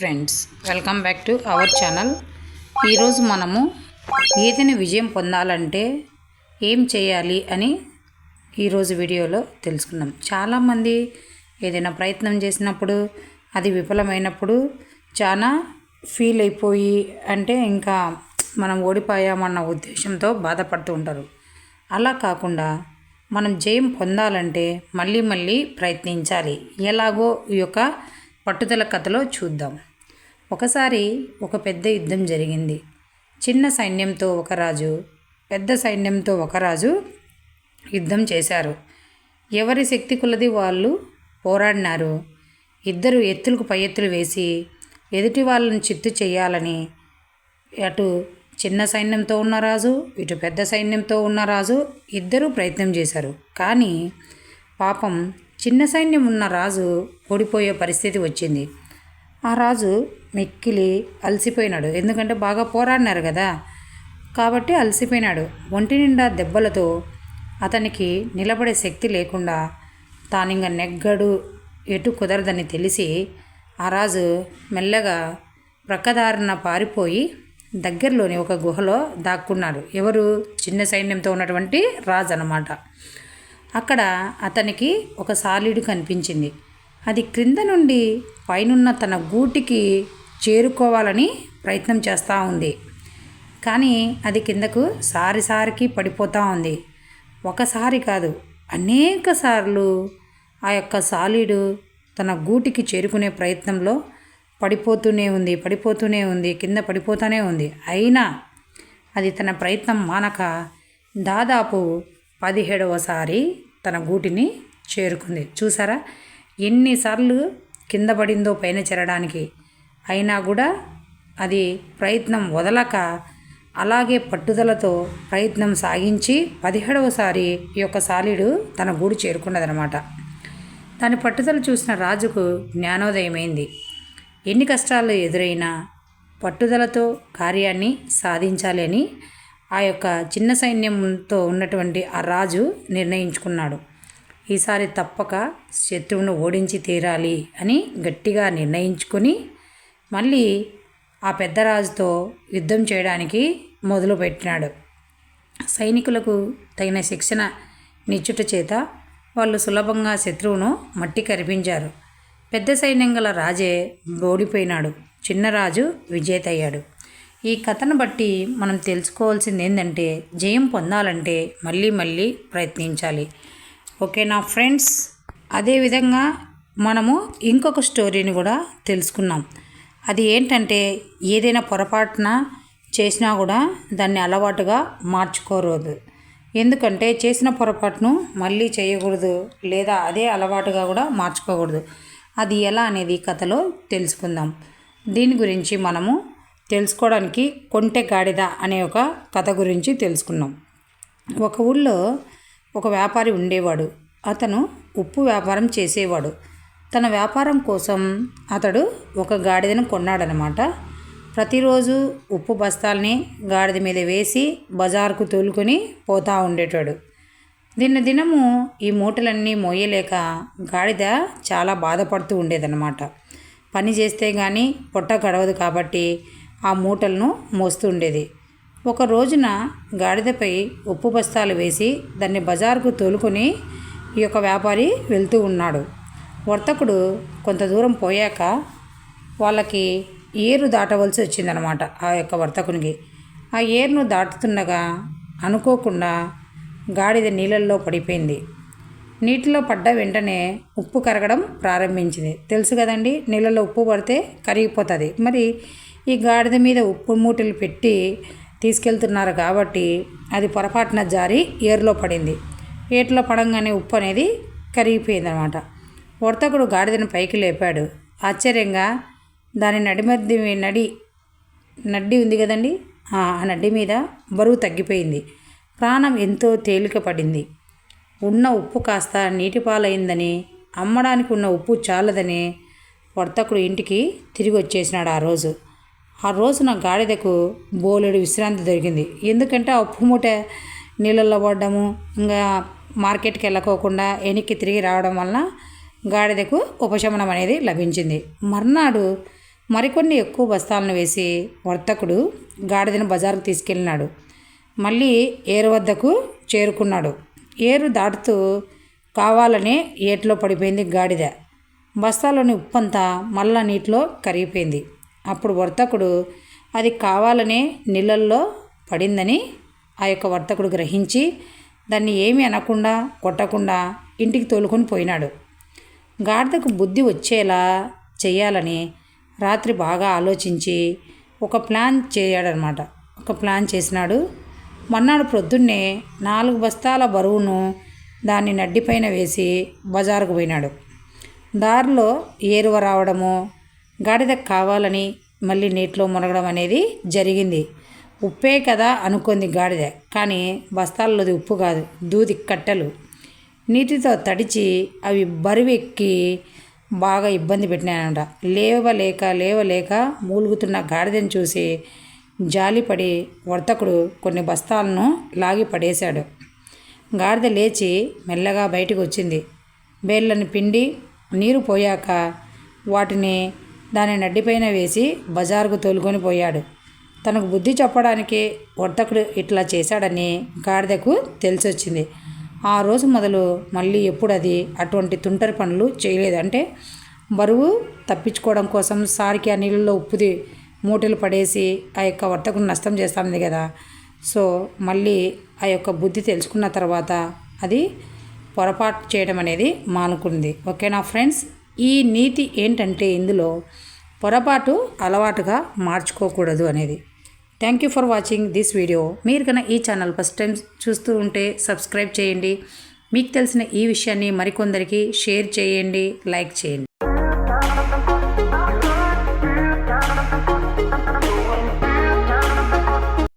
Friends welcome back to our channel. ఈరోజు మనము ఏదైనా విజయం పొందాలంటే ఏం చేయాలి అని ఈరోజు వీడియోలో తెలుసుకుందాం. చాలామంది ఏదైనా ప్రయత్నం చేసినప్పుడు అది విఫలమైనప్పుడు చాలా ఫీల్ అయిపోయి అంటే ఇంకా మనం ఓడిపోయామన్న ఉద్దేశంతో బాధపడుతూ ఉంటారు. అలా కాకుండా మనం జయం పొందాలంటే మళ్ళీ మళ్ళీ ప్రయత్నించాలి. ఎలాగో ఈ యొక్క పట్టుదల కథలో చూద్దాం. ఒకసారి ఒక పెద్ద యుద్ధం జరిగింది. చిన్న సైన్యంతో ఒక రాజు పెద్ద సైన్యంతో ఒక రాజు యుద్ధం చేశారు. ఎవరి శక్తి కులది వాళ్ళు పోరాడినారు. ఇద్దరు ఎత్తులకు పై ఎత్తులు వేసి ఎదుటి వాళ్ళని చిత్తు చేయాలని అటు చిన్న సైన్యంతో ఉన్న రాజు ఇటు పెద్ద సైన్యంతో ఉన్న రాజు ఇద్దరూ ప్రయత్నం చేశారు. కానీ పాపం చిన్న సైన్యం ఉన్న రాజు ఓడిపోయే పరిస్థితి వచ్చింది. ఆ రాజు మెక్కిలి అలసిపోయినాడు. ఎందుకంటే బాగా పోరాడినారు కదా. కాబట్టి అలసిపోయినాడు. ఒంటి నిండా దెబ్బలతో అతనికి నిలబడే శక్తి లేకుండా తానింక నెగ్గడు ఎటు కుదరదని తెలిసి ఆ రాజు మెల్లగా ప్రక్కదారిన పారిపోయి దగ్గరలోని ఒక గుహలో దాక్కున్నాడు. ఎవరు? చిన్న సైన్యంతో ఉన్నటువంటి రాజు అన్నమాట. అక్కడ అతనికి ఒక సాలీడు కనిపించింది. అది క్రింద నుండి పైనున్న తన గూటికి చేరుకోవాలని ప్రయత్నం చేస్తూ ఉంది. కానీ అది కిందకు సారి సారికి పడిపోతూ ఉంది. ఒకసారి కాదు అనేక సార్లు ఆ యొక్క సాలీడు తన గూటికి చేరుకునే ప్రయత్నంలో పడిపోతూనే ఉంది పడిపోతూనే ఉంది కింద పడిపోతూనే ఉంది. అయినా అది తన ప్రయత్నం మానక దాదాపు పదిహేడవసారి తన గూటిని చేరుకుంది. చూసారా? ఎన్నిసార్లు కింద పడిందో పైన చేరడానికి అయినా కూడా అది ప్రయత్నం వదలక అలాగే పట్టుదలతో ప్రయత్నం సాగించి పదిహేడవసారి ఈ యొక్క సాలీడు తన గూడు చేరుకున్నదనమాట దాని పట్టుదల చూసిన రాజుకు జ్ఞానోదయమైంది. ఎన్ని కష్టాలు ఎదురైనా పట్టుదలతో కార్యాన్ని సాధించాలి అని ఆ యొక్క చిన్న సైన్యంతో ఉన్నటువంటి ఆ రాజు నిర్ణయించుకున్నాడు. ఈసారి తప్పక శత్రువును ఓడించి తీరాలి అని గట్టిగా నిర్ణయించుకొని మళ్ళీ ఆ పెద్ద రాజుతో యుద్ధం చేయడానికి మొదలుపెట్టినాడు. సైనికులకు తగిన శిక్షణ నిచ్చుట చేత వాళ్ళు సులభంగా శత్రువును మట్టి కరిపించారు. పెద్ద సైన్యం గల రాజే ఓడిపోయినాడు. చిన్నరాజు విజేతయ్యాడు. విజేత అయ్యాడు ఈ కథను బట్టి మనం తెలుసుకోవాల్సింది ఏంటంటే జయం పొందాలంటే మళ్ళీ మళ్ళీ ప్రయత్నించాలి. ఓకేనా ఫ్రెండ్స్? అదేవిధంగా మనము ఇంకొక స్టోరీని కూడా తెలుసుకున్నాం. అది ఏంటంటే ఏదైనా పొరపాటున చేసినా కూడా దాన్ని అలవాటుగా మార్చుకోరూదు. ఎందుకంటే చేసిన పొరపాటును మళ్ళీ చేయకూడదు లేదా అదే అలవాటుగా కూడా మార్చుకోకూడదు. అది ఎలా అనేది కథలో తెలుసుకుందాం. దీని గురించి మనము తెలుసుకోవడానికి కొంటె గాడిద అనే ఒక కథ గురించి తెలుసుకున్నాం. ఒక ఊళ్ళో ఒక వ్యాపారి ఉండేవాడు. అతను ఉప్పు వ్యాపారం చేసేవాడు. తన వ్యాపారం కోసం అతడు ఒక గాడిదను కొన్నాడనమాట ప్రతిరోజు ఉప్పు బస్తాల్ని గాడిద మీద వేసి బజార్కు తోలుకొని పోతూ ఉండేటాడు. దిన దినము ఈ మూటలన్నీ మోయలేక గాడిద చాలా బాధపడుతూ ఉండేదన్నమాట. పని చేస్తే కానీ పొట్ట గడవదు కాబట్టి ఆ మూటలను మోస్తూ ఉండేది. ఒక రోజున గాడిదపై ఉప్పు బస్తాలు వేసి దాన్ని బజారుకు తోలుకొని ఈ యొక్క వ్యాపారి వెళ్తూ ఉన్నాడు. వర్తకుడు కొంత దూరం పోయాక వాళ్ళకి ఏరు దాటవలసి వచ్చిందనమాట ఆ యొక్క వర్తకునికి. ఆ ఏరును దాటుతుండగా అనుకోకుండా గాడిద నీళ్ళల్లో పడిపోయింది. నీటిలో పడ్డ వెంటనే ఉప్పు కరగడం ప్రారంభించింది. తెలుసు కదండి నీళ్ళలో ఉప్పు పడితే కరిగిపోతుంది. మరి ఈ గాడిద మీద ఉప్పు మూటలు పెట్టి తీసుకెళ్తున్నారు కాబట్టి అది పొరపాటున జారి ఏరులో పడింది. ఏట్లో పడంగానే ఉప్పు అనేది కరిగిపోయిందనమాట. వర్తకుడు గాడిదను పైకి లేపాడు. ఆశ్చర్యంగా దాని నడిమధ్య నడి నడ్డి ఉంది కదండి? ఆ నడ్డి మీద బరువు తగ్గిపోయింది. ప్రాణం ఎంతో తేలిక పడింది. ఉన్న ఉప్పు కాస్త నీటిపాలైందని అమ్మడానికి ఉన్న ఉప్పు చాలదని వర్తకుడు ఇంటికి తిరిగి వచ్చేసినాడు ఆ రోజు. ఆ రోజున గాడిదకు బోలెడు విశ్రాంతి దొరికింది. ఎందుకంటే ఆ ఉప్పు మూట నీళ్ళల్లో పడ్డము ఇంకా మార్కెట్కి వెళ్ళకోకుండా వెనక్కి తిరిగి రావడం వలన గాడిదకు ఉపశమనం అనేది లభించింది. మర్నాడు మరికొన్ని ఎక్కువ బస్తాలను వేసి వర్తకుడు గాడిదను బజారుకు తీసుకెళ్ళినాడు. మళ్ళీ ఏరు వద్దకు చేరుకున్నాడు. ఏరు దాటుతూ కావాలనే ఏట్లో పడిపోయింది గాడిద. బస్తాలోని ఉప్పంతా మళ్ళా నీటిలో కరిగిపోయింది. అప్పుడు వర్తకుడు అది కావాలనే నీళ్ళల్లో పడిందని ఆ యొక్క వర్తకుడు గ్రహించి దాన్ని ఏమీ అనకుండా కొట్టకుండా ఇంటికి తోలుకొని పోయినాడు. గాడిదకు బుద్ధి వచ్చేలా చేయాలని రాత్రి బాగా ఆలోచించి ఒక ప్లాన్ చేయాడనమాట. ఒక ప్లాన్ చేసినాడు. మన్నాడు ప్రొద్దున్నే నాలుగు బస్తాల బరువును దాన్ని నడ్డిపైన వేసి బజారుకు పోయినాడు. దారిలో ఏరువ రావడము గాడిద కావాలని మళ్ళీ నీటిలో మునగడం అనేది జరిగింది. ఉప్పే కదా అనుకుంది గాడిద. కానీ బస్తాల్లోది ఉప్పు కాదు దూది కట్టెలు. నీటితో తడిచి అవి బరువెక్కి బాగా ఇబ్బంది పెట్టినాయంట. లేవలేక లేవలేక మూలుగుతున్న గాడిదని చూసి జాలిపడి వర్తకుడు కొన్ని బస్తాలను లాగి పడేశాడు. గాడిద లేచి మెల్లగా బయటకు వచ్చింది బేళ్ళని పిండి నీరు పోయాక వాటిని దాని నడ్డిపైన వేసి బజారుకు తోలుకొని పోయాడు. తనకు బుద్ధి చెప్పడానికి వర్తకుడు ఇట్లా చేశాడని గాడిదకు తెలిసొచ్చింది. ఆ రోజు మొదలు మళ్ళీ ఎప్పుడు అది అటువంటి తుంటరి పనులు చేయలేదు. అంటే బరువు తప్పించుకోవడం కోసం సారికి ఆ నీళ్ళలో ఉప్పుది మూటలు పడేసి ఆ యొక్క వర్తకుని నష్టం చేస్తుంది కదా. సో మళ్ళీ ఆ యొక్క బుద్ధి తెలుసుకున్న తర్వాత అది పొరపాటు చేయడం అనేది మానుకుంది. ఓకేనా ఫ్రెండ్స్? ఈ నీతి ఏంటంటే ఇందులో పొరపాటు అలవాటుగా మార్చుకోకూడదు అనేది. Thank you for watching this video మీరు కన్నా ఈ ఛానల్ ఫస్ట్ టైం చూస్తూ ఉంటే సబ్స్క్రైబ్ చేయండి. మీకు తెలిసిన ఈ విషయాన్ని మరికొందరికి షేర్ చేయండి లైక్ చేయండి.